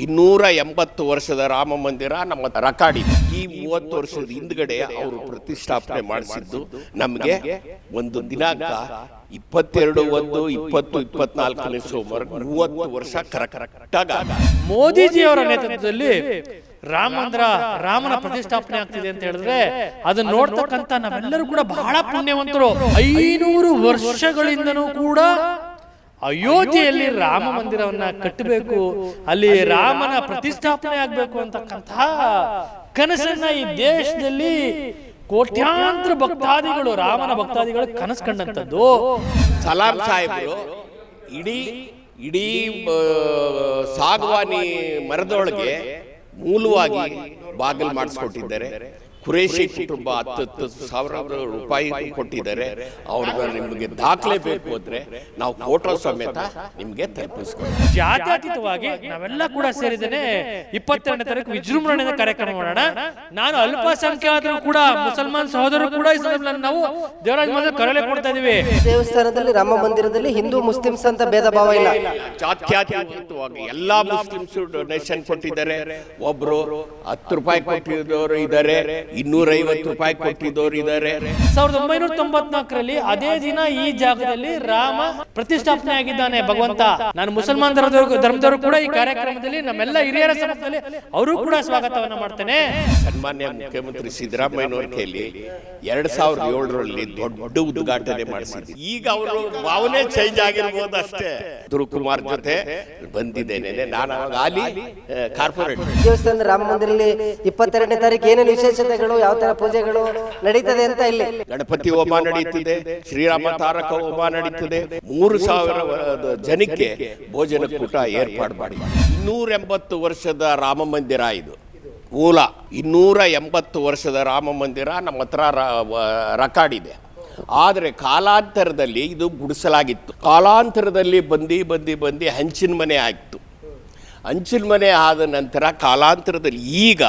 ಇನ್ನೂರ ಎಂಬತ್ತು ವರ್ಷದ ರಾಮ ಮಂದಿರ ನಮ್ಮ ರಕಾಡಿದೆ ಈ ಮೂವತ್ತು ವರ್ಷದ ಹಿಂದ್ಗಡೆ ಅವರು ಪ್ರತಿಷ್ಠಾಪನೆ ಮಾಡಿಸಿದ್ದು. ನಮಗೆ ಒಂದು ದಿನಾಂಕ ಇಪ್ಪತ್ತೆರಡು ಒಂದು ಇಪ್ಪತ್ತು ಇಪ್ಪತ್ನಾಲ್ಕನೇ ಸೋಮವಾರ ಮೂವತ್ತು ವರ್ಷ ಕರೆಕ್ಟಾಗ ಮೋದಿಜಿಯವರ ನೇತೃತ್ವದಲ್ಲಿ ರಾಮ ಮಂದಿರ ರಾಮನ ಪ್ರತಿಷ್ಠಾಪನೆ ಆಗ್ತಿದೆ ಅಂತ ಹೇಳಿದ್ರೆ ಅದನ್ನ ನೋಡ್ತಕ್ಕಂತ ನಾವೆಲ್ಲರೂ ಕೂಡ ಬಹಳ ಪುಣ್ಯವಂತರು. ಐನೂರು ವರ್ಷಗಳಿಂದನೂ ಕೂಡ ಅಯೋಧ್ಯೆಯಲ್ಲಿ ರಾಮ ಮಂದಿರವನ್ನ ಕಟ್ಟಬೇಕು. ಅಲ್ಲಿ ರಾಮನ ಪ್ರತಿಷ್ಠಾಪನೆ ಆಗ್ಬೇಕು ಅಂತಕ್ಕಂತಹ ಕನಸನ್ನ ಈ ದೇಶದಲ್ಲಿ ಕೋಟ್ಯಾಂತರ ಭಕ್ತಾದಿಗಳು ರಾಮನ ಭಕ್ತಾದಿಗಳು ಕನಸು ಕಂಡಂತದ್ದು ಸಲಾಂ ಸಾಹೇಬರು ಇಡೀ ಇಡೀ ಸಾಗವಾನಿ ಮರದೊಳಗೆ ಮೂಲವಾಗಿ ಬಾಗಿಲು ಮಾಡಿಸ್ಕೊಟ್ಟಿದ್ದಾರೆ. ಕುರೇಶಿ ಕುಟುಂಬ ಹತ್ತು ಹತ್ತು ಸಾವಿರ ರೂಪಾಯಿ ಕೊಟ್ಟಿದ್ದಾರೆ. ಅವ್ರಿಗೆ ನಿಮಗೆ ದಾಖಲೆ ಬೇಕು ಅಂದ್ರೆ ನಾವು ಫೋಟೋ ಸಮೇತ ನಿಮಗೆ ತಲುಪಿಸ್ಕೊಡ್ತೀವಿ ಜಾತ್ಯತೀತವಾಗಿ ನಾವೆಲ್ಲ ಕೂಡ ಸೇರಿದ್ದೇನೆ. ಇಪ್ಪತ್ತೆರಡನೇ ತಾರೀಕು ವಿಜೃಂಭಣೆಯಿಂದ ಕಾರ್ಯಕ್ರಮ ಮಾಡೋಣ. ನಾನು ಅಲ್ಪಸಂಖ್ಯಾತರು ಕೂಡ ಮುಸಲ್ಮಾನ್ ಸಹೋದರರು ಕೂಡ ಈ ಸಂದರ್ಭದಲ್ಲಿ ನಾವು ದೇವರಾಜ ಮಂದಿರ ಕರಳೆ ಕೊಡ್ತಾ ಇದೀವಿ ದೇವಸ್ಥಾನದಲ್ಲಿ ರಾಮ ಮಂದಿರದಲ್ಲಿ ಹಿಂದೂ ಮುಸ್ಲಿಮ್ಸ್ ಅಂತ ಭೇದ ಭಾವ ಇಲ್ಲ. ಜಾತ್ಯತೀತವಾಗಿ ಎಲ್ಲಾ ಮುಸ್ಲಿಮ್ಸ್ ಡೊನೇಷನ್ ಕೊಟ್ಟಿದ್ದಾರೆ. ಒಬ್ರು ಹತ್ತು ರೂಪಾಯಿ ಕೊಟ್ಟಿದ್ದವರು ಇದ್ದಾರೆ. ಇನ್ನೂರೈವತ್ತು ರೂಪಾಯಿ ಕೊಟ್ಟಿದ್ದವರು ಇದ್ದಾರೆ. ಸಾವಿರದ ಒಂಬೈನೂರ ತೊಂಬತ್ನಾಲ್ಕರಲ್ಲಿ ಅದೇ ದಿನ ಈ ಜಾಗದಲ್ಲಿ ರಾಮ ಪ್ರತಿಷ್ಠಾಪನೆ ಆಗಿದ್ದಾನೆ. ಭಗವಂತ ನಾನು ಮುಸಲ್ಮಾನ್ ಧರ್ಮದವರು ಧರ್ಮದವರು ಕೂಡ ಈ ಕಾರ್ಯಕ್ರಮದಲ್ಲಿ ನಮ್ಮೆಲ್ಲ ಹಿರಿಯರ ಸಮಯದಲ್ಲಿ ಅವರು ಕೂಡ ಸ್ವಾಗತವನ್ನ ಮಾಡ್ತೇನೆ. ಸನ್ಮಾನ್ಯ ಮುಖ್ಯಮಂತ್ರಿ ಸಿದ್ದರಾಮಯ್ಯನವರ ಕೈಲಿ ಎರಡ್ ಸಾವಿರದ ಏಳರಲ್ಲಿ ದೊಡ್ಡ ಉದ್ಘಾಟನೆ ಮಾಡಿಸಿದ್ರು ಈಗ ಅವರು ಭಾವನೆ ಚೇಂಜ್ ಆಗಿರ್ಬೋದು ಅಷ್ಟೇ. ಧ್ರುವಕುಮಾರ್ ಜೊತೆ ಬಂದಿದ್ದೇನೆ. ನಾನು ಆಲಿ ಕಾರ್ಪೊರೇಟ್. ದೇವಸ್ಥಾನ ರಾಮ ಮಂದಿರಲ್ಲಿ ಇಪ್ಪತ್ತೆರಡನೇ ತಾರೀಕು ಏನೇನು ವಿಶೇಷತೆಗಳು ಯಾವ ತರ ಪೂಜೆಗಳು ನಡೀತದೆ ಅಂತ ಇಲ್ಲಿ. ಗಣಪತಿ ಹೋಮ ನಡೀತಿದೆ, ಶ್ರೀರಾಮ ತಾರಕ ಹೋಮ ನಡೀತಿದೆ. ಮೂರು ಸಾವಿರ ಜನಕ್ಕೆ ಭೋಜನ ಕೂಟ ಏರ್ಪಾಡು ಮಾಡಿ ಇನ್ನೂರ ಎಂಬತ್ತು ವರ್ಷದ ರಾಮ ಮಂದಿರ ಇದು. ಮೂಲ ಇನ್ನೂರ ಎಂಬತ್ತು ವರ್ಷದ ರಾಮ ಮಂದಿರ ನಮ್ಮ ಹತ್ರ ರಕಾಡಿದೆ ಆದರೆ ಕಾಲಾಂತರದಲ್ಲಿ ಇದು ಗುಡಿಸಲಾಗಿತ್ತು. ಕಾಲಾಂತರದಲ್ಲಿ ಬಂದು ಬಂದು ಬಂದು ಹಂಚಿನ ಮನೆ ಆಯಿತು ಹಂಚಿನ ಮನೆ ಆದ ನಂತರ ಕಾಲಾಂತರದಲ್ಲಿ ಈಗ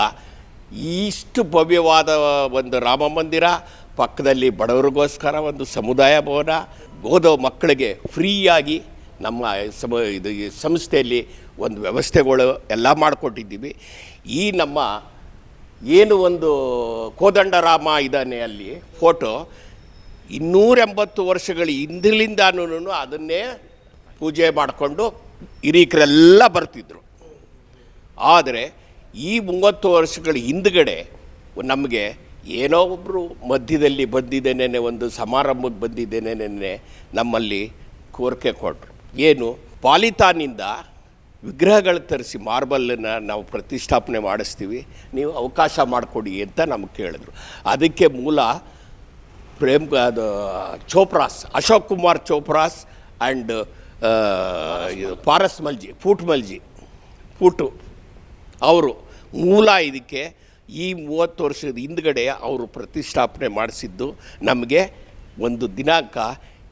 ಇಷ್ಟು ಭವ್ಯವಾದ ಒಂದು ರಾಮ ಮಂದಿರ, ಪಕ್ಕದಲ್ಲಿ ಬಡವರಿಗೋಸ್ಕರ ಒಂದು ಸಮುದಾಯ ಭವನ, ಓದೋ ಮಕ್ಕಳಿಗೆ ಫ್ರೀಯಾಗಿ ನಮ್ಮ ಸಮ, ಇದು ಈ ಸಂಸ್ಥೆಯಲ್ಲಿ ಒಂದು ವ್ಯವಸ್ಥೆಗಳು ಎಲ್ಲ ಮಾಡಿಕೊಟ್ಟಿದ್ದೀವಿ. ಈ ನಮ್ಮ ಏನು ಒಂದು ಕೋದಂಡರಾಮ ಇದ್ದಾನೆ ಅಲ್ಲಿ, ಫೋಟೋ ಇನ್ನೂರ ಎಂಬತ್ತು ವರ್ಷಗಳ ಹಿಂದಿಲಿಂದನೂ ಅದನ್ನೇ ಪೂಜೆ ಮಾಡಿಕೊಂಡು ಹಿರೀಕರೆಲ್ಲ ಬರ್ತಿದ್ರು. ಆದರೆ ಈ ಮೂವತ್ತು ವರ್ಷಗಳ ಹಿಂದ್ಗಡೆ ನಮಗೆ ಏನೋ ಒಬ್ಬರು ಮಧ್ಯದಲ್ಲಿ ಬಂದಿದ್ದೇನೆ ಒಂದು ಸಮಾರಂಭಕ್ಕೆ ಬಂದಿದ್ದೇನೆ ನಮ್ಮಲ್ಲಿ ಕೋರಿಕೆ ಕೊಟ್ಟರು ಏನು ಪಾಲಿತಾನಿಂದ ವಿಗ್ರಹಗಳು ತರಿಸಿ ಮಾರ್ಬಲನ್ನು ನಾವು ಪ್ರತಿಷ್ಠಾಪನೆ ಮಾಡಿಸ್ತೀವಿ, ನೀವು ಅವಕಾಶ ಮಾಡಿಕೊಡಿ ಅಂತ ನಮಗೆ ಕೇಳಿದ್ರು. ಅದಕ್ಕೆ ಮೂಲ ಪ್ರೇಮ್, ಅದು ಚೋಪ್ರಾಸ್, ಅಶೋಕ್ ಕುಮಾರ್ ಚೋಪ್ರಾಸ್ ಆ್ಯಂಡ್ ಪಾರಸ್ ಮಲ್ಜಿ ಫೂಟ್ ಮಲ್ಜಿ ಫೂಟು ಅವರು ಮೂಲ ಇದಕ್ಕೆ ಈ ಮೂವತ್ತು ವರ್ಷದ ಹಿಂದ್ಗಡೆ ಅವರು ಪ್ರತಿಷ್ಠಾಪನೆ ಮಾಡಿಸಿದ್ದು ನಮಗೆ ಒಂದು ದಿನಾಂಕ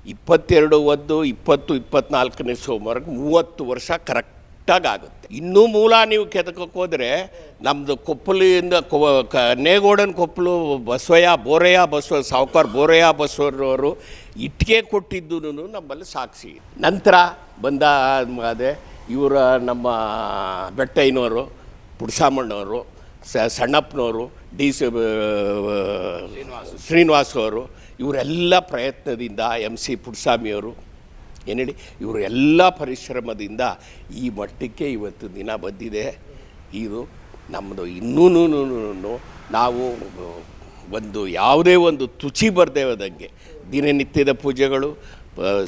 ಇಪ್ಪತ್ತೆರಡು ಒಂದು ಇಪ್ಪತ್ತು ಇಪ್ಪತ್ನಾಲ್ಕನೇ ಸೋಮವಾರಕ್ಕೆ ಮೂವತ್ತು ವರ್ಷ ಕರೆಕ್ಟಾಗಿ ಆಗುತ್ತೆ ಇನ್ನೂ ಮೂಲ ನೀವು ಕೆದಕಕ್ಕೆ ಹೋದರೆ ನಮ್ಮದು ಕೊಪ್ಪಲಿಂದ ಕೊ ಕ ನೇಗೋಡನ ಕೊಪ್ಪಲು ಬಸವಯ್ಯ ಬೋರಯ್ಯ ಬಸವ ಸಾವುಕಾರ ಬೋರಯ್ಯ ಬಸವರವರು ಇಟ್ಟಿಗೆ ಕೊಟ್ಟಿದ್ದು ನಮ್ಮಲ್ಲಿ ಸಾಕ್ಷಿ ನಂತರ ಬಂದ ಅದೇ ಇವರ ನಮ್ಮ ಬೆಟ್ಟಯ್ಯನವರು ಪುಡ್ಸಾಮಣ್ಣವರು ಸ ಸಣ್ಣಪ್ಪನವರು, ಡಿ ಸಿ ಶ್ರೀನಿವಾಸ್ ಅವರು ಇವರೆಲ್ಲ ಪ್ರಯತ್ನದಿಂದ ಎಂ ಸಿ ಪುಟ್ಸ್ವಾಮಿಯವರು ಏನು ಹೇಳಿ ಇವರು ಎಲ್ಲ ಪರಿಶ್ರಮದಿಂದ ಈ ಮಟ್ಟಕ್ಕೆ ಇವತ್ತು ದಿನ ಬಂದಿದೆ. ಇದು ನಮ್ಮದು ಇನ್ನೂ ನಾವು ಒಂದು ಯಾವುದೇ ಒಂದು ತುಚಿ ಬರದೇ ಹೋದಂಗೆ ದಿನನಿತ್ಯದ ಪೂಜೆಗಳು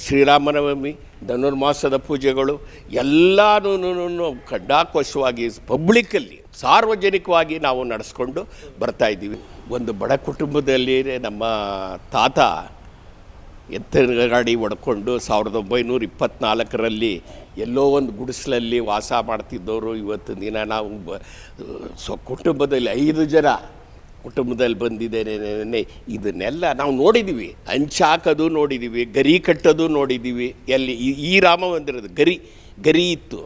ಶ್ರೀರಾಮನವಮಿ, ಧನುರ್ಮಾಸದ ಪೂಜೆಗಳು ಎಲ್ಲನೂ ಖಡ್ಡಾಕೋಶವಾಗಿ, ಪಬ್ಲಿಕಲ್ಲಿ, ಸಾರ್ವಜನಿಕವಾಗಿ ನಾವು ನಡೆಸ್ಕೊಂಡು ಬರ್ತಾ ಇದ್ದೀವಿ. ಒಂದು ಬಡ ಕುಟುಂಬದಲ್ಲಿ ನಮ್ಮ ತಾತ ಎತ್ತಿನ ಗಾಡಿ ಹೊಡ್ಕೊಂಡು ಸಾವಿರದ ಒಂಬೈನೂರ ಇಪ್ಪತ್ತ್ನಾಲ್ಕರಲ್ಲಿ ಎಲ್ಲೋ ಒಂದು ಗುಡಿಸಲಲ್ಲಿ ವಾಸ ಮಾಡ್ತಿದ್ದವರು. ಇವತ್ತು ದಿನ ನಾವು ಸೊ ಕುಟುಂಬದಲ್ಲಿ ಐದು ಜನ ಕುಟುಂಬದಲ್ಲಿ ಬಂದಿದ್ದೇನೆ ಇದನ್ನೆಲ್ಲ ನಾವು ನೋಡಿದ್ದೀವಿ. ಹಂಚಾಕೋದು ನೋಡಿದ್ದೀವಿ ಗರಿ ಕಟ್ಟೋದು ನೋಡಿದ್ದೀವಿ. ಎಲ್ಲಿ ಈ- ಈ ರಾಮ ಮಂದಿರದ ಗರಿ ಗರಿ ಇತ್ತು.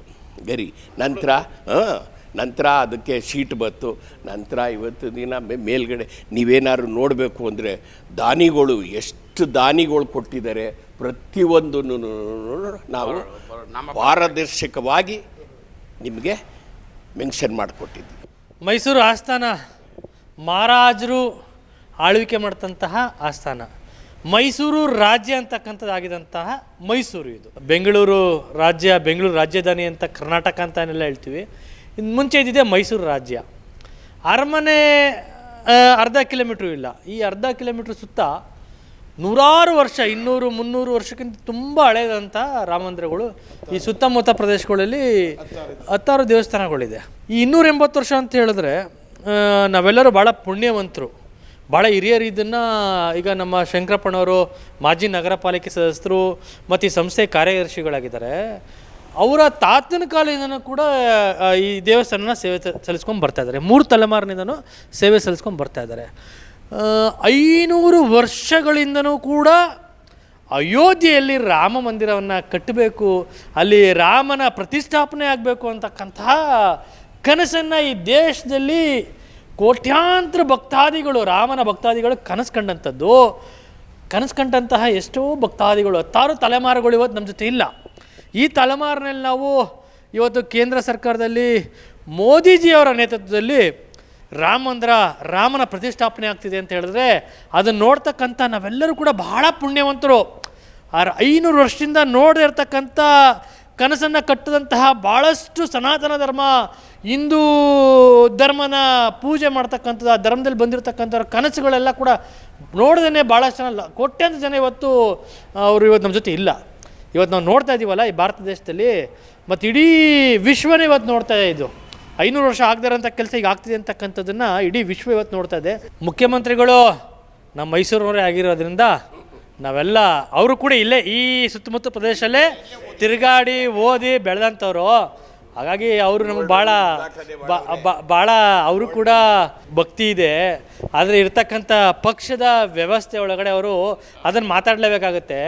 ಗರಿ. ನಂತರ ಹಾಂ ನಂತರ ಅದಕ್ಕೆ ಶೀಟ್ ಬತ್ತು ನಂತರ ಇವತ್ತು ದಿನ ಮೇ- ಮೇಲ್ಗಡೆ ನೀವೇನಾದ್ರು ನೋಡಬೇಕು ಅಂದರೆ ದಾನಿಗಳು ಎಷ್ಟು ದಾನಿಗಳು ಕೊಟ್ಟಿದ್ದಾರೆ ಪ್ರತಿಯೊಂದು ನಾವು ಪಾರದರ್ಶಕವಾಗಿ ನಿಮಗೆ ಮೆನ್ಷನ್ ಮಾಡಿಕೊಟ್ಟಿದ್ವಿ ಮೈಸೂರು ಆಸ್ಥಾನ ಮಹಾರಾಜರು ಆಳ್ವಿಕೆ ಮಾಡ್ತಂತಹ ಆಸ್ಥಾನ. ಮೈಸೂರು ರಾಜ್ಯ ಅಂತಕ್ಕಂಥದ್ದಾಗಿದ್ದಂತಹ ಮೈಸೂರು ಇದು. ಬೆಂಗಳೂರು ರಾಜ್ಯ, ಬೆಂಗಳೂರು ರಾಜಧಾನಿ ಅಂತ ಕರ್ನಾಟಕ ಅಂತನೆಲ್ಲ ಹೇಳ್ತೀವಿ. ಇನ್ನು ಮುಂಚೆ ಇದ್ದಿದೆ ಮೈಸೂರು ರಾಜ್ಯ. ಅರಮನೆ ಅರ್ಧ ಕಿಲೋಮೀಟ್ರು ಇಲ್ಲ. ಈ ಅರ್ಧ ಕಿಲೋಮೀಟ್ರ್ ಸುತ್ತ ನೂರಾರು ವರ್ಷ, ಇನ್ನೂರು, ಮುನ್ನೂರು ವರ್ಷಕ್ಕಿಂತ ತುಂಬ ಹಳೆಯದಂಥ ರಾಮಮಂದಿರಗಳು ಈ ಸುತ್ತಮುತ್ತ ಪ್ರದೇಶಗಳಲ್ಲಿ ಹತ್ತಾರು ದೇವಸ್ಥಾನಗಳಿದೆ. ಈ ಇನ್ನೂರ ಎಂಬತ್ತು ವರ್ಷ ಅಂತ ಹೇಳಿದ್ರೆ ನಾವೆಲ್ಲರೂ ಭಾಳ ಪುಣ್ಯವಂತರು. ಭಾಳ ಹಿರಿಯರು ಇದನ್ನು ಈಗ ನಮ್ಮ ಶಂಕರಪ್ಪನವರು, ಮಾಜಿ ನಗರ ಪಾಲಿಕೆ ಸದಸ್ಯರು ಮತ್ತು ಈ ಸಂಸ್ಥೆ ಕಾರ್ಯದರ್ಶಿಗಳಾಗಿದ್ದಾರೆ. ಅವರ ತಾತನ ಕಾಲದಿಂದನೂ ಕೂಡ ಈ ದೇವಸ್ಥಾನನ ಸೇವೆ ಸಲ್ಲಿಸ್ಕೊಂಡು ಬರ್ತಾ ಇದ್ದಾರೆ. ಮೂರು ತಲೆಮಾರಿನಿಂದನೂ ಸೇವೆ ಸಲ್ಲಿಸ್ಕೊಂಡು ಬರ್ತಾ ಇದ್ದಾರೆ. ಐನೂರು ವರ್ಷಗಳಿಂದನೂ ಕೂಡ ಅಯೋಧ್ಯೆಯಲ್ಲಿ ರಾಮ ಮಂದಿರವನ್ನು ಕಟ್ಟಬೇಕು, ಅಲ್ಲಿ ರಾಮನ ಪ್ರತಿಷ್ಠಾಪನೆ ಆಗಬೇಕು ಅಂತಕ್ಕಂತಹ ಕನಸನ್ನು ಈ ದೇಶದಲ್ಲಿ ಕೋಟ್ಯಾಂತರ ಭಕ್ತಾದಿಗಳು, ರಾಮನ ಭಕ್ತಾದಿಗಳು ಕನಸು ಕಂಡಂಥದ್ದು ಕನಸು ಕಂಡಂತಹ ಎಷ್ಟೋ ಭಕ್ತಾದಿಗಳು, ಹತ್ತಾರು ತಲೆಮಾರುಗಳು ಇವತ್ತು ನಮ್ಮ ಜೊತೆ ಇಲ್ಲ. ಈ ತಲೆಮಾರಿನಲ್ಲಿ ನಾವು ಇವತ್ತು ಕೇಂದ್ರ ಸರ್ಕಾರದಲ್ಲಿ ಮೋದಿಜಿಯವರ ನೇತೃತ್ವದಲ್ಲಿ ರಾಮ ಮಂದಿರ, ರಾಮನ ಪ್ರತಿಷ್ಠಾಪನೆ ಆಗ್ತಿದೆ ಅಂತ ಹೇಳಿದ್ರೆ ಅದನ್ನು ನೋಡ್ತಕ್ಕಂಥ ನಾವೆಲ್ಲರೂ ಕೂಡ ಬಹಳ ಪುಣ್ಯವಂತರು. ಆ ಐನೂರು ವರ್ಷದಿಂದ ನೋಡದೇ ಇರ್ತಕ್ಕಂಥ ಕನಸನ್ನು ಕಟ್ಟಿದಂತಹ ಭಾಳಷ್ಟು ಸನಾತನ ಧರ್ಮ, ಹಿಂದೂ ಧರ್ಮನ ಪೂಜೆ ಮಾಡ್ತಕ್ಕಂಥದ್ದು, ಆ ಧರ್ಮದಲ್ಲಿ ಬಂದಿರತಕ್ಕಂಥವ್ರ ಕನಸುಗಳೆಲ್ಲ ಕೂಡ ನೋಡ್ದೇ ಭಾಳಷ್ಟು ಜನ ಕೋಟ್ಯಾಂತರ ಜನ ಇವತ್ತು ಅವರು ಇವತ್ತು ನಮ್ಮ ಜೊತೆ ಇಲ್ಲ. ಇವತ್ತು ನಾವು ನೋಡ್ತಾ ಇದ್ದೀವಲ್ಲ ಈ ಭಾರತ ದೇಶದಲ್ಲಿ, ಮತ್ತು ಇಡೀ ವಿಶ್ವನೇ ಇವತ್ತು ನೋಡ್ತಾ ಇದೆ ಇದು. ಐನೂರು ವರ್ಷ ಆಗದಿರೋಂಥ ಕೆಲಸ ಈಗ ಆಗ್ತಿದೆ ಅಂತಕ್ಕಂಥದ್ದನ್ನು ಇಡೀ ವಿಶ್ವ ಇವತ್ತು ನೋಡ್ತಾ ಇದೆ. ಮುಖ್ಯಮಂತ್ರಿಗಳು ನಮ್ಮ ಮೈಸೂರಿನವರೇ ಆಗಿರೋದ್ರಿಂದ ನಾವೆಲ್ಲ ಅವರು ಕೂಡ ಇಲ್ಲೇ ಈ ಸುತ್ತಮುತ್ತ ಪ್ರದೇಶದಲ್ಲೇ ತಿರುಗಾಡಿ ಓದಿ ಬೆಳೆದಂಥವ್ರು. ಹಾಗಾಗಿ ಅವರು ನಮ್ಗೆ ಭಾಳ ಭಾಳ ಅವರು ಕೂಡ ಭಕ್ತಿ ಇದೆ. ಆದರೆ ಇರ್ತಕ್ಕಂಥ ಪಕ್ಷದ ವ್ಯವಸ್ಥೆ ಒಳಗಡೆ ಅವರು ಅದನ್ನು ಮಾತಾಡಲೇಬೇಕಾಗುತ್ತೆ.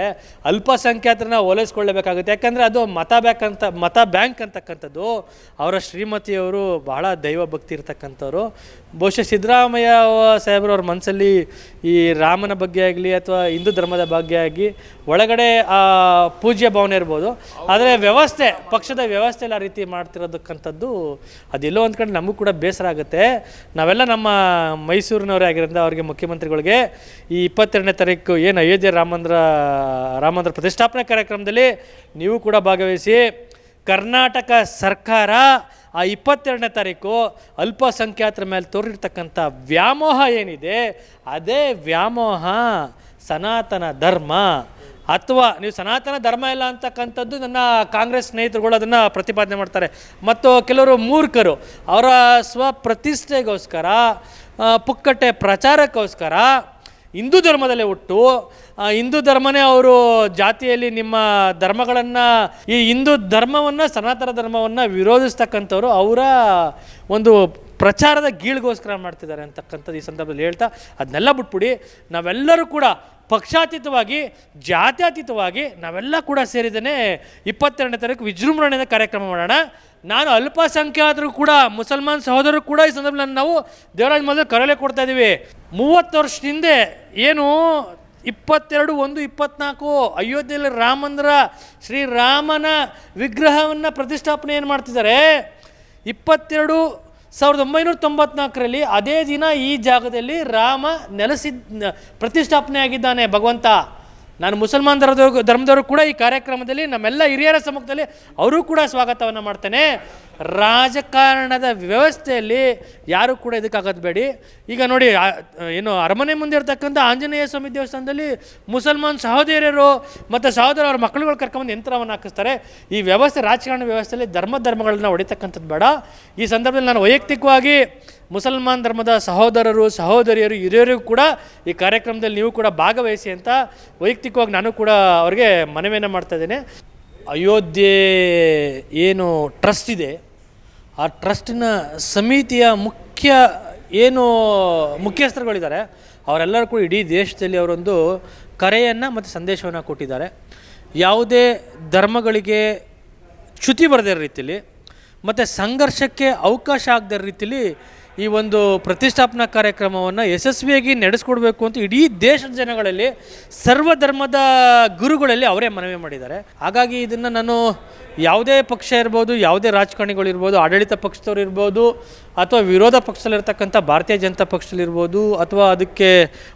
ಅಲ್ಪಸಂಖ್ಯಾತರನ್ನ ಓಲೈಸ್ಕೊಳ್ಳೇಬೇಕಾಗುತ್ತೆ. ಯಾಕಂದರೆ ಅದು ಮತ ಬ್ಯಾಂಕ್ ಅಂತ ಮತ ಬ್ಯಾಂಕ್ ಅಂತಕ್ಕಂಥದ್ದು. ಅವರ ಶ್ರೀಮತಿಯವರು ಬಹಳ ದೈವ ಭಕ್ತಿ ಇರ್ತಕ್ಕಂಥವ್ರು. ಬಹುಶಃ ಸಿದ್ದರಾಮಯ್ಯ ಸಾಹೇಬ್ರು ಅವ್ರ ಮನಸ್ಸಲ್ಲಿ ಈ ರಾಮನ ಬಗ್ಗೆ ಆಗಲಿ ಅಥವಾ ಹಿಂದೂ ಧರ್ಮದ ಬಗ್ಗೆ ಆಗಿ ಒಳಗಡೆ ಆ ಪೂಜ್ಯ ಭಾವನೆ ಇರ್ಬೋದು. ಆದರೆ ವ್ಯವಸ್ಥೆ, ಪಕ್ಷದ ವ್ಯವಸ್ಥೆಯಲ್ಲಿ ಆ ರೀತಿ ಮಾಡ್ತಿರೋದಕ್ಕಂಥದ್ದು ಅದೆಲ್ಲೋ ಒಂದು ಕಡೆ ನಮಗೂ ಕೂಡ ಬೇಸರ ಆಗುತ್ತೆ. ನಾವೆಲ್ಲ ನಮ್ಮ ಮೈಸೂರಿನವರೇ ಆಗಿರೋದ್ರಿಂದ ಅವರಿಗೆ ಮುಖ್ಯಮಂತ್ರಿಗಳಿಗೆ ಈ ಇಪ್ಪತ್ತೆರಡನೇ ತಾರೀಕು ಏನು ಅಯೋಧ್ಯೆ ರಾಮಂದ್ರ ರಾಮಂದ್ರ ರಾಮ ಮಂದಿರ ಪ್ರತಿಷ್ಠಾಪನೆ ಕಾರ್ಯಕ್ರಮದಲ್ಲಿ ನೀವು ಕೂಡ ಭಾಗವಹಿಸಿ ಕರ್ನಾಟಕ ಸರ್ಕಾರ ಆ ಇಪ್ಪತ್ತೆರಡನೇ ತಾರೀಕು ಅಲ್ಪಸಂಖ್ಯಾತರ ಮೇಲೆ ತೋರಿರ್ತಕ್ಕಂಥ ವ್ಯಾಮೋಹ ಏನಿದೆ, ಅದೇ ವ್ಯಾಮೋಹ ಸನಾತನ ಧರ್ಮ. ಅಥವಾ ನೀವು ಸನಾತನ ಧರ್ಮ ಇಲ್ಲ ಅಂತಕ್ಕಂಥದ್ದು ನನ್ನ ಕಾಂಗ್ರೆಸ್ ಸ್ನೇಹಿತರುಗಳು ಅದನ್ನು ಪ್ರತಿಪಾದನೆ ಮಾಡ್ತಾರೆ. ಮತ್ತು ಕೆಲವರು ಮೂರ್ಖರು, ಅವರ ಸ್ವಪ್ರತಿಷ್ಠೆಗೋಸ್ಕರ ಪುಕ್ಕಟ್ಟೆ ಪ್ರಚಾರಕ್ಕೋಸ್ಕರ ಹಿಂದೂ ಧರ್ಮದಲ್ಲೇ ಹುಟ್ಟು ಹಿಂದೂ ಧರ್ಮನೇ ಅವರು ಜಾತಿಯಲ್ಲಿ ನಿಮ್ಮ ಧರ್ಮಗಳನ್ನು, ಈ ಹಿಂದೂ ಧರ್ಮವನ್ನು, ಸನಾತನ ಧರ್ಮವನ್ನು ವಿರೋಧಿಸ್ತಕ್ಕಂಥವ್ರು ಅವರ ಒಂದು ಪ್ರಚಾರದ ಗೀಳ್ಗೋಸ್ಕರ ಮಾಡ್ತಿದ್ದಾರೆ ಅಂತಕ್ಕಂಥದ್ದು ಈ ಸಂದರ್ಭದಲ್ಲಿ ಹೇಳ್ತಾ, ಅದನ್ನೆಲ್ಲ ಬಿಟ್ಬಿಡಿ, ನಾವೆಲ್ಲರೂ ಕೂಡ ಪಕ್ಷಾತೀತವಾಗಿ, ಜಾತ್ಯಾತೀತವಾಗಿ ನಾವೆಲ್ಲ ಕೂಡ ಸೇರಿದ್ದೇನೆ ಇಪ್ಪತ್ತೆರಡನೇ ತಾರೀಕು ವಿಜೃಂಭಣೆಯಿಂದ ಕಾರ್ಯಕ್ರಮ ಮಾಡೋಣ. ನಾನು ಅಲ್ಪಸಂಖ್ಯಾತರು ಕೂಡ, ಮುಸಲ್ಮಾನ್ ಸಹೋದರರು ಕೂಡ ಈ ಸಂದರ್ಭದಲ್ಲಿ ನಾವು ದೇವರಾಜ್ ಮೊದಲು ಕರಲೆ ಕೊಡ್ತಾ ಇದ್ದೀವಿ. ಮೂವತ್ತು ವರ್ಷದ ಹಿಂದೆ ಏನು ಇಪ್ಪತ್ತೆರಡು, ಒಂದು, ಇಪ್ಪತ್ನಾಲ್ಕು, ಅಯೋಧ್ಯೆಯಲ್ಲಿ ರಾಮಂದ್ರ ಮಂದಿರ ಶ್ರೀರಾಮನ ವಿಗ್ರಹವನ್ನು ಪ್ರತಿಷ್ಠಾಪನೆ ಏನು ಮಾಡ್ತಿದ್ದಾರೆ? ಇಪ್ಪತ್ತೆರಡು, ಸಾವಿರದ ಒಂಬೈನೂರ ತೊಂಬತ್ನಾಲ್ಕರಲ್ಲಿ ಅದೇ ದಿನ ಈ ಜಾಗದಲ್ಲಿ ರಾಮ ನೆಲೆಸಿದ್ದ ಪ್ರತಿಷ್ಠಾಪನೆ ಆಗಿದ್ದಾನೆ ಭಗವಂತ. ನಾನು ಮುಸಲ್ಮಾನ್ ಧರ್ಮದವರು ಧರ್ಮದವರು ಕೂಡ ಈ ಕಾರ್ಯಕ್ರಮದಲ್ಲಿ ನಮ್ಮೆಲ್ಲ ಹಿರಿಯರ ಸಮ್ಮುಖದಲ್ಲಿ ಅವರೂ ಕೂಡ ಸ್ವಾಗತವನ್ನು ಮಾಡ್ತೇನೆ. ರಾಜಕಾರಣದ ವ್ಯವಸ್ಥೆಯಲ್ಲಿ ಯಾರು ಕೂಡ ಇದಕ್ಕಾಗೋದು ಬೇಡಿ. ಈಗ ನೋಡಿ ಏನು ಅರಮನೆ ಮುಂದೆ ಇರ್ತಕ್ಕಂಥ ಆಂಜನೇಯ ಸ್ವಾಮಿ ದೇವಸ್ಥಾನದಲ್ಲಿ ಮುಸಲ್ಮಾನ್ ಸಹೋದರಿಯರು ಮತ್ತು ಸಹೋದರ ಅವ್ರ ಮಕ್ಕಳುಗಳು ಕರ್ಕೊಂಡು ಯಂತ್ರವನ್ನು ಹಾಕಿಸ್ತಾರೆ. ಈ ವ್ಯವಸ್ಥೆ, ರಾಜಕಾರಣ ವ್ಯವಸ್ಥೆಯಲ್ಲಿ ಧರ್ಮ ಧರ್ಮಗಳನ್ನ ಹೊಡಿತಕ್ಕಂಥದ್ದು ಬೇಡ. ಈ ಸಂದರ್ಭದಲ್ಲಿ ನಾನು ವೈಯಕ್ತಿಕವಾಗಿ ಮುಸಲ್ಮಾನ್ ಧರ್ಮದ ಸಹೋದರರು, ಸಹೋದರಿಯರು ಹಿರಿಯರಿಗೂ ಕೂಡ ಈ ಕಾರ್ಯಕ್ರಮದಲ್ಲಿ ನೀವು ಕೂಡ ಭಾಗವಹಿಸಿ ಅಂತ ವೈಯಕ್ತಿಕವಾಗಿ ನಾನು ಕೂಡ ಅವರಿಗೆ ಮನವಿಯನ್ನು ಮಾಡ್ತಾ ಇದ್ದೇನೆ. ಅಯೋಧ್ಯೆ ಏನು ಟ್ರಸ್ಟ್ ಇದೆ ಆ ಟ್ರಸ್ಟಿನ ಸಮಿತಿಯ ಮುಖ್ಯ ಏನು ಮುಖ್ಯಸ್ಥರುಗಳಿದ್ದಾರೆ, ಅವರೆಲ್ಲರೂ ಕೂಡ ಇಡೀ ದೇಶದಲ್ಲಿ ಅವರೊಂದು ಕರೆಯನ್ನು ಮತ್ತು ಸಂದೇಶವನ್ನು ಕೊಟ್ಟಿದ್ದಾರೆ. ಯಾವುದೇ ಧರ್ಮಗಳಿಗೆ ಚ್ಯುತಿ ಬರದೇ ರೀತಿಯಲ್ಲಿ ಮತ್ತು ಸಂಘರ್ಷಕ್ಕೆ ಅವಕಾಶ ಆಗದ ರೀತಿಯಲ್ಲಿ ಈ ಒಂದು ಪ್ರತಿಷ್ಠಾಪನಾ ಕಾರ್ಯಕ್ರಮವನ್ನು ಯಶಸ್ವಿಯಾಗಿ ನಡೆಸ್ಕೊಡ್ಬೇಕು ಅಂತ ಇಡೀ ದೇಶದ ಜನಗಳಲ್ಲಿ, ಸರ್ವಧರ್ಮದ ಗುರುಗಳಲ್ಲಿ ಅವರೇ ಮನವಿ ಮಾಡಿದ್ದಾರೆ. ಹಾಗಾಗಿ ಇದನ್ನು ನಾನು ಯಾವುದೇ ಪಕ್ಷ ಇರ್ಬೋದು, ಯಾವುದೇ ರಾಜಕಾರಣಿಗಳು ಇರ್ಬೋದು, ಆಡಳಿತ ಪಕ್ಷದವ್ರು ಇರ್ಬೋದು, ಅಥವಾ ವಿರೋಧ ಪಕ್ಷದಲ್ಲಿರ್ತಕ್ಕಂಥ ಭಾರತೀಯ ಜನತಾ ಪಕ್ಷದಲ್ಲಿರ್ಬೋದು ಅಥವಾ ಅದಕ್ಕೆ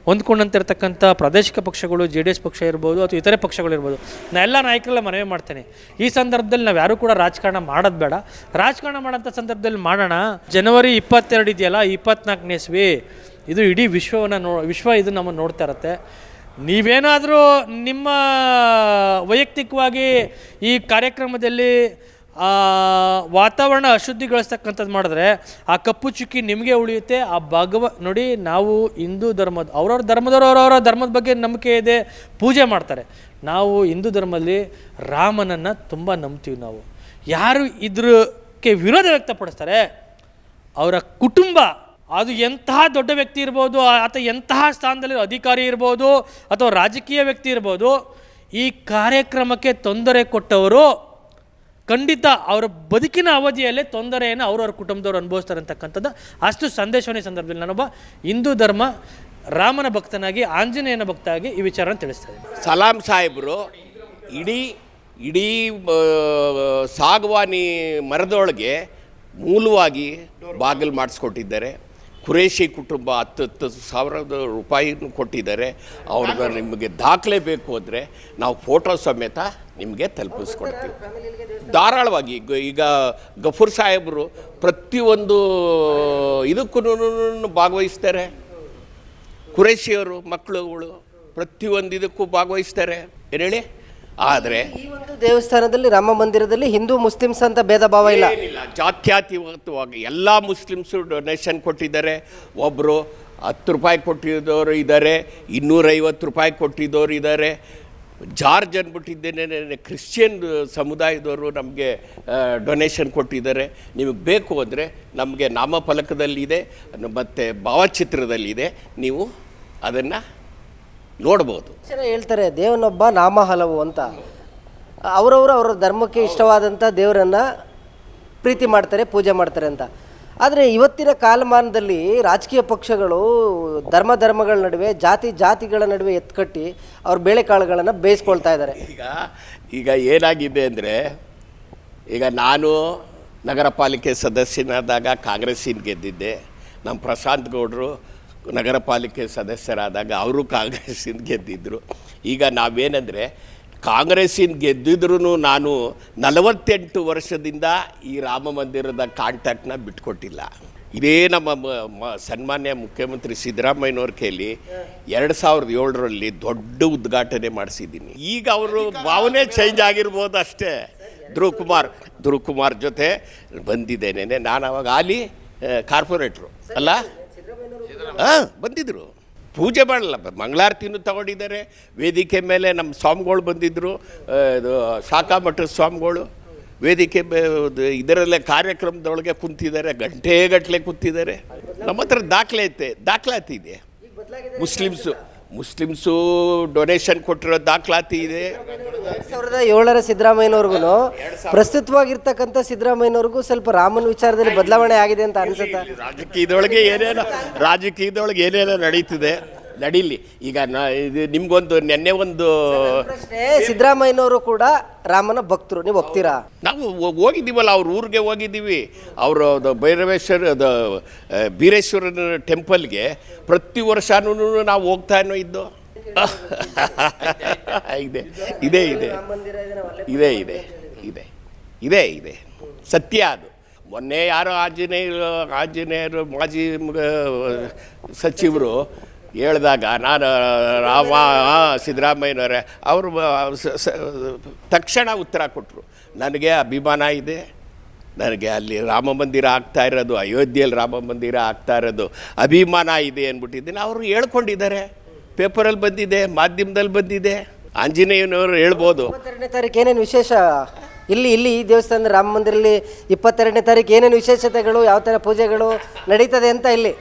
ಹೊಂದ್ಕೊಂಡಂತಿರ್ತಕ್ಕಂಥ ಪ್ರಾದೇಶಿಕ ಪಕ್ಷಗಳು, ಜೆ ಡಿ ಎಸ್ ಪಕ್ಷ ಇರ್ಬೋದು, ಅಥವಾ ಇತರೆ ಪಕ್ಷಗಳಿರ್ಬೋದು ನಾ ಎಲ್ಲ ನಾಯಕರೆಲ್ಲ ಮನವಿ ಮಾಡ್ತೇನೆ. ಈ ಸಂದರ್ಭದಲ್ಲಿ ನಾವು ಯಾರೂ ಕೂಡ ರಾಜಕಾರಣ ಮಾಡೋದು ಬೇಡ. ರಾಜಕಾರಣ ಮಾಡೋಂಥ ಸಂದರ್ಭದಲ್ಲಿ ಮಾಡೋಣ. ಜನವರಿ ಇಪ್ಪತ್ತೆರಡು ಇದೆಯಲ್ಲ ಇಪ್ಪತ್ನಾಲ್ಕನೇ ಇಸ್ವಿ ಇದು ಇಡೀ ವಿಶ್ವವನ್ನು ನೋ, ವಿಶ್ವ ಇದು ನಮ್ಮನ್ನು ನೋಡ್ತಾ ಇರುತ್ತೆ. ನೀವೇನಾದರೂ ನಿಮ್ಮ ವೈಯಕ್ತಿಕವಾಗಿ ಈ ಕಾರ್ಯಕ್ರಮದಲ್ಲಿ ವಾತಾವರಣ ಅಶುದ್ಧಿಗೊಳಿಸ್ತಕ್ಕಂಥದ್ದು ಮಾಡಿದ್ರೆ, ಆ ಕಪ್ಪು ಚುಕ್ಕಿ ನಿಮಗೆ ಉಳಿಯುತ್ತೆ, ಆ ಭಗವ, ನೋಡಿ, ನಾವು ಹಿಂದೂ ಧರ್ಮದ, ಅವ್ರವ್ರ ಧರ್ಮದವರು ಅವರವರ ಧರ್ಮದ ಬಗ್ಗೆ ನಂಬಿಕೆ ಇದೆ, ಪೂಜೆ ಮಾಡ್ತಾರೆ. ನಾವು ಹಿಂದೂ ಧರ್ಮದಲ್ಲಿ ರಾಮನನ್ನು ತುಂಬ ನಂಬ್ತೀವಿ ನಾವು. ಯಾರು ಇದ್ರಕ್ಕೆ ವಿರೋಧ ವ್ಯಕ್ತಪಡಿಸ್ತಾರೆ ಅವರ ಕುಟುಂಬ, ಅದು ಎಂತಹ ದೊಡ್ಡ ವ್ಯಕ್ತಿ ಇರ್ಬೋದು ಅಥವಾ ಎಂತಹ ಸ್ಥಾನದಲ್ಲಿ ಅಧಿಕಾರಿ ಇರ್ಬೋದು, ಅಥವಾ ರಾಜಕೀಯ ವ್ಯಕ್ತಿ ಇರ್ಬೋದು, ಈ ಕಾರ್ಯಕ್ರಮಕ್ಕೆ ತೊಂದರೆ ಕೊಟ್ಟವರು ಖಂಡಿತ ಅವರ ಬದುಕಿನ ಅವಧಿಯಲ್ಲೇ ತೊಂದರೆಯನ್ನು ಅವ್ರವ್ರ ಕುಟುಂಬದವ್ರು ಅನುಭವಿಸ್ತಾರೆ ಅಂತಕ್ಕಂಥದ್ದು. ಅಷ್ಟು ಸಂದೇಶವನ್ನೇ ಸಂದರ್ಭದಲ್ಲಿ ನಾನೊಬ್ಬ ಹಿಂದೂ ಧರ್ಮ ರಾಮನ ಭಕ್ತನಾಗಿ, ಆಂಜನೇಯನ ಭಕ್ತಾಗಿ ಈ ವಿಚಾರನ ತಿಳಿಸ್ತಾರೆ ಸಲಾಂ ಸಾಹೇಬರು, ಇಡೀ ಇಡೀ ಸಾಗವಾನಿ ಮರದೊಳಗೆ ಮೂಲವಾಗಿ ಬಾಗಿಲು ಮಾಡಿಸ್ಕೊಟ್ಟಿದ್ದಾರೆ. ಕುರೇಶಿ ಕುಟುಂಬ ಹತ್ತು ಹತ್ತು ಸಾವಿರದ ರೂಪಾಯಿನೂ ಕೊಟ್ಟಿದ್ದಾರೆ. ಅವ್ರಿಗೆ ನಿಮಗೆ ದಾಖಲೆ ಬೇಕು ಅಂದರೆ ನಾವು ಫೋಟೋ ಸಮೇತ ನಿಮಗೆ ತಲುಪಿಸ್ಕೊಡ್ತೀವಿ. ಧಾರಾಳವಾಗಿ ಈಗ ಗಫೂರ್ ಸಾಹೇಬರು ಪ್ರತಿಯೊಂದು ಇದಕ್ಕೂ ಭಾಗವಹಿಸ್ತಾರೆ. ಕುರೇಶಿಯವರು ಮಕ್ಕಳುಗಳು ಪ್ರತಿಯೊಂದು ಇದಕ್ಕೂ ಭಾಗವಹಿಸ್ತಾರೆ. ಏನು ಹೇಳಿ? ಆದರೆ ಈ ಒಂದು ದೇವಸ್ಥಾನದಲ್ಲಿ ರಾಮ ಮಂದಿರದಲ್ಲಿ ಹಿಂದೂ ಮುಸ್ಲಿಮ್ಸ್ ಅಂತ ಭೇದ ಭಾವ ಇಲ್ಲ. ಏನಿಲ್ಲ ಜಾತ್ಯತೀತವಾಗಿ ಎಲ್ಲ ಮುಸ್ಲಿಮ್ಸು ಡೊನೇಷನ್ ಕೊಟ್ಟಿದ್ದಾರೆ. ಒಬ್ಬರು ಹತ್ತು ರೂಪಾಯಿ ಕೊಟ್ಟಿದ್ದವರು ಇದ್ದಾರೆ ಇನ್ನೂರೈವತ್ತು ರೂಪಾಯಿ ಕೊಟ್ಟಿದ್ದವರು ಇದ್ದಾರೆ. ಜಾರ್ಜ್ ಅಂದ್ಬಿಟ್ಟಿದ್ದೇನೆ ಕ್ರಿಶ್ಚಿಯನ್ ಸಮುದಾಯದವರು ನಮಗೆ ಡೊನೇಷನ್ ಕೊಟ್ಟಿದ್ದಾರೆ. ನಿಮಗೆ ಬೇಕು ಅಂದರೆ ನಮಗೆ ನಾಮಫಲಕದಲ್ಲಿದೆ ಮತ್ತು ಭಾವಚಿತ್ರದಲ್ಲಿದೆ. ನೀವು ಅದನ್ನು ನೋಡ್ಬೋದು. ಜನ ಹೇಳ್ತಾರೆ ದೇವನೊಬ್ಬ ನಾಮ ಹಲವು ಅಂತ. ಅವರವರು ಅವರ ಧರ್ಮಕ್ಕೆ ಇಷ್ಟವಾದಂಥ ದೇವರನ್ನ ಪ್ರೀತಿ ಮಾಡ್ತಾರೆ ಪೂಜೆ ಮಾಡ್ತಾರೆ ಅಂತ. ಆದರೆ ಇವತ್ತಿನ ಕಾಲಮಾನದಲ್ಲಿ ರಾಜಕೀಯ ಪಕ್ಷಗಳು ಧರ್ಮ ಧರ್ಮಗಳ ನಡುವೆ ಜಾತಿ ಜಾತಿಗಳ ನಡುವೆ ಎತ್ಕಟ್ಟಿ ಅವ್ರ ಬೇಳೆಕಾಳುಗಳನ್ನು ಬೇಯಿಸ್ಕೊಳ್ತಾ ಇದ್ದಾರೆ. ಈಗ ಈಗ ಏನಾಗಿದೆ ಅಂದರೆ ಈಗ ನಾನು ನಗರ ಪಾಲಿಕೆ ಸದಸ್ಯನಾದಾಗ ಕಾಂಗ್ರೆಸ್ಸಿನ ಗೆದ್ದಿದ್ದೆ. ನಮ್ಮ ಪ್ರಶಾಂತ್ ಗೌಡರು ನಗರ ಪಾಲಿಕೆ ಸದಸ್ಯರಾದಾಗ ಅವರು ಕಾಂಗ್ರೆಸ್ಸಿಂದ ಗೆದ್ದಿದ್ದರು ಈಗ ನಾವೇನೆಂದರೆ, ಕಾಂಗ್ರೆಸ್ಸಿಂದ ಗೆದ್ದಿದ್ರೂ ನಾನು ನಲವತ್ತೆಂಟು ವರ್ಷದಿಂದ ಈ ರಾಮ ಮಂದಿರದ ಕಾಂಟ್ಯಾಕ್ಟ್ನ ಬಿಟ್ಕೊಟ್ಟಿಲ್ಲ. ಇದೇ ನಮ್ಮ ಸನ್ಮಾನ್ಯ ಮುಖ್ಯಮಂತ್ರಿ ಸಿದ್ದರಾಮಯ್ಯನವ್ರ ಕೈಲಿ ಎರಡು ಸಾವಿರದ ಏಳರಲ್ಲಿ ದೊಡ್ಡ ಉದ್ಘಾಟನೆ ಮಾಡಿಸಿದ್ದೀನಿ. ಈಗ ಅವರು ಭಾವನೆ ಚೇಂಜ್ ಆಗಿರ್ಬೋದು ಅಷ್ಟೇ. ಧ್ರುವ್ ಕುಮಾರ್ ಧ್ರುವ್ ಕುಮಾರ್ ಜೊತೆ ಬಂದಿದ್ದೇನೆ ನಾನು ಅವಾಗ ಆಲಿ ಕಾರ್ಪೊರೇಟ್ರು. ಅಲ್ಲ? ಹಾಂ ಬಂದಿದ್ದರು ಪೂಜೆ ಮಾಡಲ್ಲ ಬ- ಮಂಗಳಾರತಿನೂ ತಗೊಂಡಿದ್ದಾರೆ. ವೇದಿಕೆ ಮೇಲೆ ನಮ್ಮ ಸ್ವಾಮಿಗಳು ಬಂದಿದ್ದರು ಇದು ಶಾಖಾಮಠದ ಸ್ವಾಮಿಗಳು. ವೇದಿಕೆ ಇದರಲ್ಲೇ ಕಾರ್ಯಕ್ರಮದೊಳಗೆ ಕುಂತಿದ್ದಾರೆ ಗಂಟೆಗಟ್ಟಲೆ ಕುಂತಿದ್ದಾರೆ. ನಮ್ಮ ಹತ್ರ ದಾಖಲೆ ಐತೆ ದಾಖಲಾತಿ ಇದೆ. ಮುಸ್ಲಿಮ್ಸು. ಮುಸ್ಲಿಮ್ಸು ಡೊನೇಷನ್ ಕೊಟ್ಟಿರೋ ದಾಖಲಾತಿ ಇದೆ. ಎರಡ್ ಸಾವಿರದ ಏಳರ ಸಿದ್ದರಾಮಯ್ಯನವ್ರಿಗೂ ಪ್ರಸ್ತುತವಾಗಿರ್ತಕ್ಕಂಥ ಸಿದ್ದರಾಮಯ್ಯನವ್ರಿಗೂ ಸ್ವಲ್ಪ ರಾಮನ ವಿಚಾರದಲ್ಲಿ ಬದಲಾವಣೆ ಆಗಿದೆ ಅಂತ ಅನ್ಸುತ್ತೆ? ರಾಜಕೀಯದೊಳಗೆ ಏನೇನೋ ರಾಜಕೀಯದೊಳಗೆ ಏನೇನೋ ನಡೀತಿದೆ. ನಡೀಲಿ. ಈಗ ನಾ ಇದು ನಿಮ್ಗೊಂದು ನೆನ್ನೆ ಒಂದು ಪ್ರಶ್ನೆ ಸಿದ್ದರಾಮಯ್ಯನವರು ಕೂಡ ರಾಮನ ಭಕ್ತರು ನೀವು ಹೋಗ್ತೀರಾ ನಾವು ಹೋ- ಹೋಗಿದ್ದೀವಲ್ಲ ಅವ್ರ ಊರಿಗೆ ಹೋಗಿದ್ದೀವಿ. ಅವರು ಅದು ಭೈರವೇಶ್ವರ ಅದು ಆ, ಬೀರೇಶ್ವರನ ಟೆಂಪಲ್ಗೆ ಪ್ರತಿ ವರ್ಷನೂ ನಾವು ಹೋಗ್ತಾನೋ ಇದ್ದು? ಇದೆ ಇದೆ ಇದೆ. ಇದೆ ಇದೆ ಇದೆ ಇದೇ ಇದೆ. ಸತ್ಯ ಅದು. ಮೊನ್ನೆ ಯಾರೋ ಆಂಜನೇಯರು ಆಂಜನೇಯರು ಮಾಜಿ ಮ- ಸಚಿವರು ಹೇಳಿದಾಗ ನಾನು, ರಾಮ ಸಿದ್ದರಾಮಯ್ಯನವರೇ, ಅವರು ತಕ್ಷಣ ಉತ್ತರ ಕೊಟ್ಟರು ನನಗೆ ಅಭಿಮಾನ ಇದೆ. ನನಗೆ ಅಲ್ಲಿ ರಾಮ ಮಂದಿರ ಆಗ್ತಾ ಇರೋದು, ಅಯೋಧ್ಯೆಯಲ್ಲಿ ರಾಮ ಮಂದಿರ ಆಗ್ತಾ ಇರೋದು, ಅಭಿಮಾನ ಇದೆ ಅಂದ್ಬಿಟ್ಟಿದ್ದೀನಿ. ಅವರು ಹೇಳ್ಕೊಂಡಿದ್ದಾರೆ. ಪೇಪರಲ್ಲಿ ಬಂದಿದೆ, ಮಾಧ್ಯಮದಲ್ಲಿ ಬಂದಿದೆ. ಆಂಜನೇಯನವರು ಹೇಳ್ಬೋದು. ಇಪ್ಪತ್ತೆರಡನೇ ತಾರೀಕು ಏನೇನು ವಿಶೇಷ? ಇಲ್ಲಿ ಇಲ್ಲಿ ಈ ದೇವಸ್ಥಾನದ ರಾಮ ಮಂದಿರಲ್ಲಿ ಇಪ್ಪತ್ತೆರಡನೇ ತಾರೀಕು ಏನೇನು ವಿಶೇಷತೆಗಳು, ಯಾವ ಥರ ಪೂಜೆಗಳು ನಡೀತದೆ ಅಂತ ಇಲ್ಲಿ?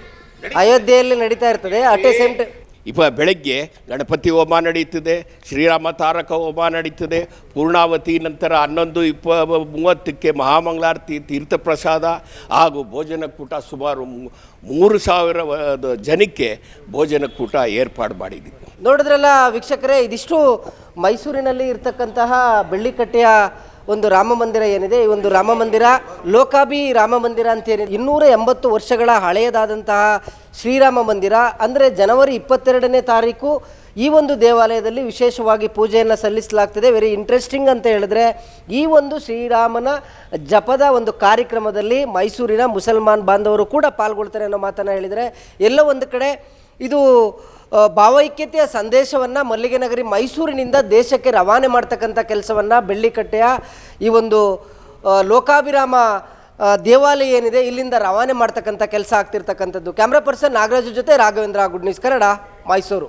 ಅಯೋಧ್ಯೆಯಲ್ಲಿ ನಡೀತಾ ಇರ್ತದೆ. ಅಟ್ ಎ ಸೇಮ್ ಟೈಮ್ ಇಪ ಬೆಳಗ್ಗೆ ಗಣಪತಿ ಹೋಮ ನಡೀತದೆ ಶ್ರೀರಾಮ ತಾರಕ ಹೋಮ ನಡೀತದೆ ಪೂರ್ಣಾವತಿ ನಂತರ ಹನ್ನೊಂದು ಇಪ್ಪ ಮೂವತ್ತಕ್ಕೆ ಮಹಾಮಂಗಳಾರತಿ ತೀರ್ಥ ಪ್ರಸಾದ ಹಾಗೂ ಭೋಜನ ಕೂಟ ಸುಮಾರು ಮೂರು ಸಾವಿರ ಜನಕ್ಕೆ ಭೋಜನ ಕೂಟ ಏರ್ಪಾಡು ಮಾಡಿದ್ವಿ ನೋಡಿದ್ರಲ್ಲ ವೀಕ್ಷಕರೇ ಇದಿಷ್ಟು ಮೈಸೂರಿನಲ್ಲಿ ಇರ್ತಕ್ಕಂತಹ ಬೆಳ್ಳಿಕಟ್ಟೆಯ ಒಂದು ರಾಮ ಮಂದಿರ ಏನಿದೆ, ಈ ಒಂದು ರಾಮ ಮಂದಿರ ಲೋಕಾಭಿ ರಾಮ ಮಂದಿರ ಅಂತ ಏನಿದೆ, ಇನ್ನೂರ ಎಂಬತ್ತು ವರ್ಷಗಳ ಹಳೆಯದಾದಂತಹ ಶ್ರೀರಾಮ ಮಂದಿರ. ಅಂದರೆ ಜನವರಿ ಇಪ್ಪತ್ತೆರಡನೇ ತಾರೀಕು ಈ ಒಂದು ದೇವಾಲಯದಲ್ಲಿ ವಿಶೇಷವಾಗಿ ಪೂಜೆಯನ್ನು ಸಲ್ಲಿಸಲಾಗ್ತದೆ. ವೆರಿ ಇಂಟ್ರೆಸ್ಟಿಂಗ್ ಅಂತ ಹೇಳಿದ್ರೆ, ಈ ಒಂದು ಶ್ರೀರಾಮನ ಜಪದ ಒಂದು ಕಾರ್ಯಕ್ರಮದಲ್ಲಿ ಮೈಸೂರಿನ ಮುಸಲ್ಮಾನ್ ಬಾಂಧವರು ಕೂಡ ಪಾಲ್ಗೊಳ್ತಾರೆ ಅನ್ನೋ ಮಾತನ್ನು ಹೇಳಿದರೆ, ಎಲ್ಲ ಒಂದು ಕಡೆ ಇದು ಭಾವೈಕ್ಯತೆಯ ಸಂದೇಶವನ್ನು ಮಲ್ಲಿಗೆ ನಗರಿ ಮೈಸೂರಿನಿಂದ ದೇಶಕ್ಕೆ ರವಾನೆ ಮಾಡ್ತಕ್ಕಂಥ ಕೆಲಸವನ್ನು ಬೆಳ್ಳಿಕಟ್ಟೆಯ ಈ ಒಂದು ಲೋಕಾಭಿರಾಮ ದೇವಾಲಯ ಏನಿದೆ, ಇಲ್ಲಿಂದ ರವಾನೆ ಮಾಡ್ತಕ್ಕಂಥ ಕೆಲಸ ಆಗ್ತಿರ್ತಕ್ಕಂಥದ್ದು. ಕ್ಯಾಮ್ರಾ ಪರ್ಸನ್ ನಾಗರಾಜು ಜೊತೆ ರಾಘವೇಂದ್ರ ಗುಡ್ ನ್ಯೂಸ್ ಕನ್ನಡ ಮೈಸೂರು